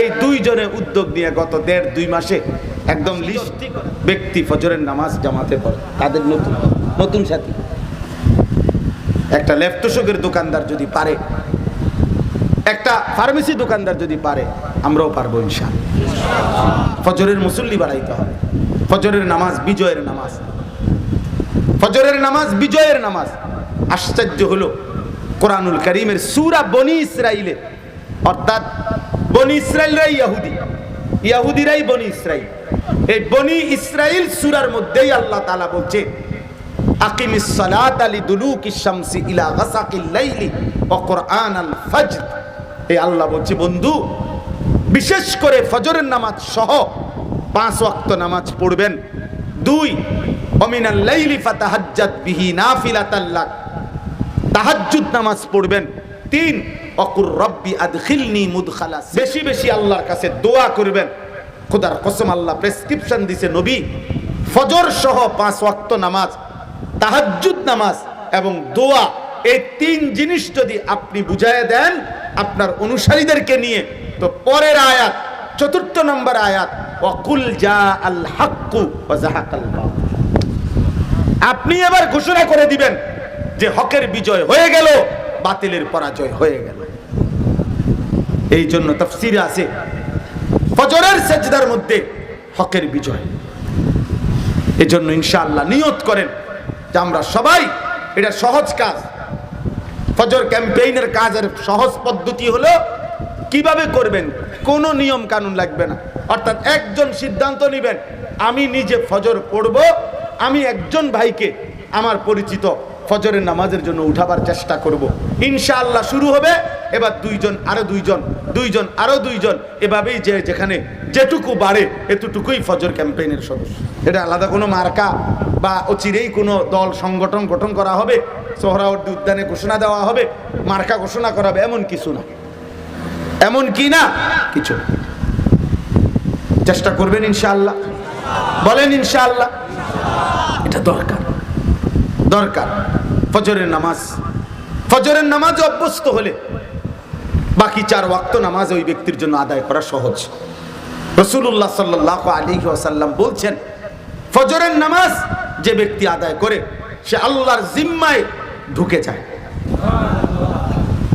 এই দুইজনে উদ্যোগ নিয়ে গত দেড় দুই মাসে একদম ব্যক্তি ফজরের নামাজ জামাতে পড়ে, তাদের নতুন নতুন সাথী। একটা লেফটোশকের দোকানদার যদি পারে, একটা ফার্মেসি দোকানদার যদি পারে, আমরাও পারব ইনশাল ফজরের মুসল্লি বাড়াইতে হবে। ফজরের নামাজ বিজয়ের নামাজ। ফজরের নামাজ বিজয়ের নামাজ। আশ্চর্য হলো, কোরআনুল করিমের সুরা বনি ইসরাইলে অর্থাৎ বনি ইসরাইলরাই ইয়াহুদি। ইয়াহুদিরাই বনি ইসরাইল। এই বনি ইসরাইল সুরার মধ্যেই আল্লাহ তাআলা বলছে আকিমিস সালাত আলি দুলুকিশ শামসি ইলা গাসাকিল লাইলি ওয়া কুরআনাল ফজর। এই আল্লাহ বলছে, বন্ধু, বিশেষ করে ফজরের নামাজ সহ পাঁচ ওয়াক্ত নামাজ পড়বেন। দুই, অমিনাল লাইলি ফাতাহাজ্জাত বিহি নাফিলাতাল লাক তাহাজ্জুদ নামাজ পড়বেন। তিন অকুর রব্বি আদখিলনি মুদখালাস বেশি বেশি আল্লাহর কাছে দোয়া করবেন। খোদার কসম আল্লাহ প্রেসক্রিপশন দিছে নবী। ফজর সহ পাঁচ ওয়াক্ত নামাজ, তাহাজ্জুদ নামাজ এবং দোয়া, এই তিন জিনিস যদি আপনি বুঝায় দেন, আপনার অনুসারীদেরকে নিয়ে তো পরের আয়াত, চতুর্থ নম্বর আয়াত অকুল জা আল হাক্কু আপনি এবার ঘোষণা করে দিবেন যে হকের বিজয় হয়ে গেল, বাতিলের পরাজয় হয়ে গেল। এই জন্য তফসিরে আছে ফজরের সেজদার মধ্যে হকের বিজয়। এই জন্য ইনশাআল্লাহ নিয়ত করেন যে আমরা সবাই এটা সহজ কাজ। ফজর ক্যাম্পেইনের কাজের সহজ পদ্ধতি হলো কীভাবে করবেন, কোনো নিয়ম কানুন লাগবে না। অর্থাৎ একজন সিদ্ধান্ত নেবেন, আমি নিজে ফজর পড়ব, আমি একজন ভাইকে আমার পরিচিত ফজরের নামাজের জন্য উঠাবার চেষ্টা করব। ইনশাআল্লাহ শুরু হবে, এবার দুইজন, আরও দুইজন দুইজন, আরও দুইজন, এভাবেই যে যেখানে যেটুকু বাড়ে, এতটুকুই ফজর ক্যাম্পেইনের সদস্য। এটা আলাদা কোনো মার্কা বা অচিরেই কোনো দল সংগঠন গঠন করা হবে, সোহরাওয়ার্দী উদ্যানে ঘোষণা দেওয়া হবে, মার্কা ঘোষণা করা হবে, এমন কিছু না। এমন কি না? কিছু চেষ্টা করবেন ইনশাআল্লাহ। বলেন ইনশাআল্লাহ। এটা দরকার। দরকার। ফজরের নামাজ। ফজরের নামাজ অভ্যস্ত হলে বাকি চার ওয়াক্ত নামাজ ওই ব্যক্তির জন্য আদায় করা সহজ। রসুল্লাহ সাল্লাহ আলী ওয়াসাল্লাম বলছেন ফজরের নামাজ যে ব্যক্তি আদায় করে সে আল্লাহর জিম্মায় ঢুকে যায়।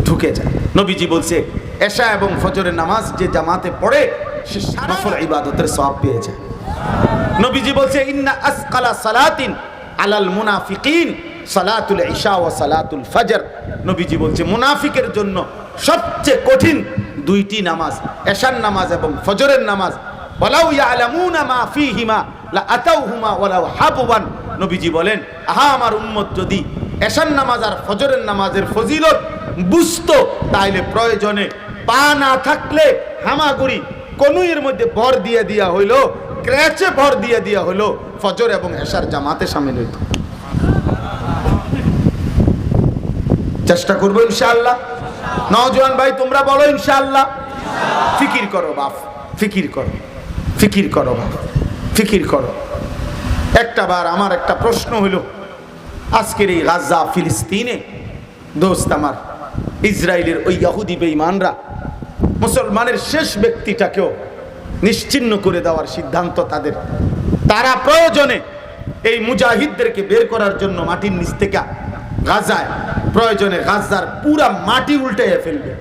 ঢুকে যায়। নবীজি বলছে এশা এবং ফজরের নামাজ যে জামাতে পড়ে সে নফল ইবাদতের সওয়াব পেয়ে যায়। নবীজি বলছে ইন্না আসকালা সালাতিন আলাল মুনাফিকিন সালাতুল ইশা ও সালাতুল ফজর। নবীজি বলছে, মুনাফিকের জন্য সবচেয়ে কঠিন দুইটি নামাজ, এশার নামাজ এবং ফজরের নামাজ। ওয়ালাউ ইয়ালামুনা মা ফীহিমা, লা আতাউহুমা ওয়ালাউ হাবওয়ান নবীজি বলেন, আহা, আমার উম্মত যদি এশার নামাজ আর ফজরের নামাজের ফজিলত বুঝতো, তাইলে প্রয়োজনে পা না থাকলে হামাগুড়ি কনুইয়ের মধ্যে ভর দিয়ে দিয়া হইল ক্র্যাচে ভর দিয়ে দিয়া হইল ফজর এবং এশার জামাতে সামিল হইত। চেষ্টা করব ইনশাআল্লাহ। নওজোয়ান ভাই, তোমরা বলো ইনশাআল্লাহ। ফিকির করো বাপ, ফিকির করো ফিকির করো বাপ, ফিকির করো। একটা বার আমার একটা প্রশ্ন হইল আজকের এই গাজা ফিলিস্তিনে দোস্ত আমার, ইসরায়েলের ওই ইয়াহুদি বেঈমানরা, মুসলমানের শেষ ব্যক্তিটাকেও নিশ্চিন্ন করে দেওয়ার সিদ্ধান্ত তাদের। তারা প্রয়োজনে এই মুজাহিদদেরকে বের করার জন্য মাটির নিচ থেকে গাজায়, প্রয়োজনে গাজার পুরা মাটি উল্টে ফেলবে।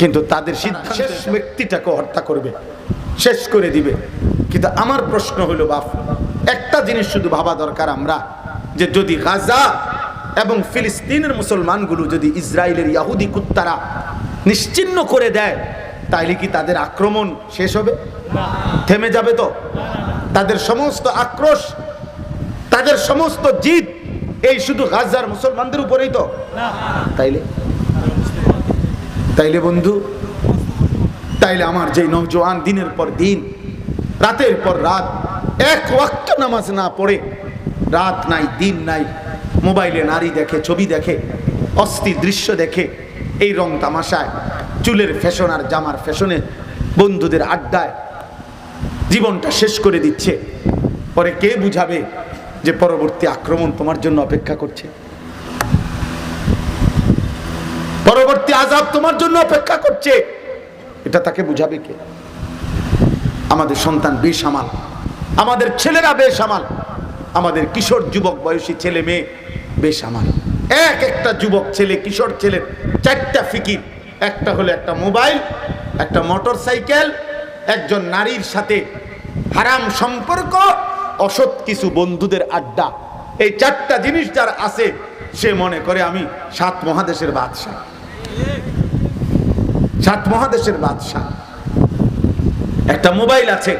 কিন্তু তাদের শেষ ব্যক্তিটাকে হত্যা করবে, শেষ করে দিবে। কিন্তু আমার প্রশ্ন হলো, বাপ, একটা জিনিস শুধু ভাবা দরকার আমরা, যে যদি গাজা এবং ফিলিস্তিনের মুসলমানগুলো যদি ইসরায়েলের ইয়াহুদি কুত্তারা নিশ্চিন্ন করে দেয় তাইলে কি তাদের আক্রমণ শেষ হবে? থেমে যাবে তো? তাদের সমস্ত আক্রোশ তাদের সমস্ত জিত এই শুধু গাজার মুসলমানদের উপরেই তো? তাইলে? তাইলে বন্ধু তাইলে আমার যে নৌজওয়ান দিনের পর দিন রাতের পর রাত এক ওয়াক্ত নামাজ না পড়ে রাত নাই দিন নাই মোবাইলে নারী দেখে ছবি দেখে অস্থির দৃশ্য দেখে এই রং তামাশায় চুলের ফ্যাশন আর জামার ফ্যাশনে বন্ধুদের আড্ডায় জীবনটা শেষ করে দিচ্ছে। পরে কে বুঝাবে যে পরবর্তী আক্রমণ তোমার জন্য অপেক্ষা করছে? পরবর্তী আজাব তোমার জন্য অপেক্ষা করছে। এটা তাকে বুঝাবে কে? আমাদের সন্তান বেসামাল আমাদের ছেলেরা বেসামাল আমাদের কিশোর যুবক বয়সী ছেলে মেয়ে বেসামাল এক একটা যুবক ছেলে, কিশোর ছেলের চারটা ফিকির। একটা হলো একটা মোবাইল, একটা মোটর সাইকেল একজন নারীর সাথে হারাম সম্পর্ক, অসৎ কিছু বন্ধুদের আড্ডা। এই চারটা জিনিস যার আছে, সে মনে করে আমি সাত মহাদেশের বাদশাহ। সাত মহাদেশের বাদশাহ। একটা মোবাইল আছে,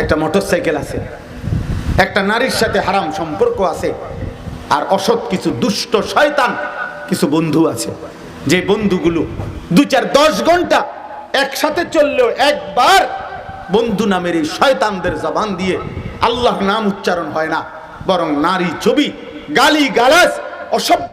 একটা মোটরসাইকেল আছে, একটা নারীর সাথে হারাম সম্পর্ক আছে, আর অসৎ কিছু দুষ্ট শয়তান, কিছু বন্ধু আছে। যে বন্ধুগুলো দু চার দশ ঘণ্টা একসাথে চললেও একবার বন্ধু নামের এই শয়তানদের জবান দিয়ে আল্লাহ নাম উচ্চারণ হয় না, বরং নারী ছবি, গালি গালাস অসভ্য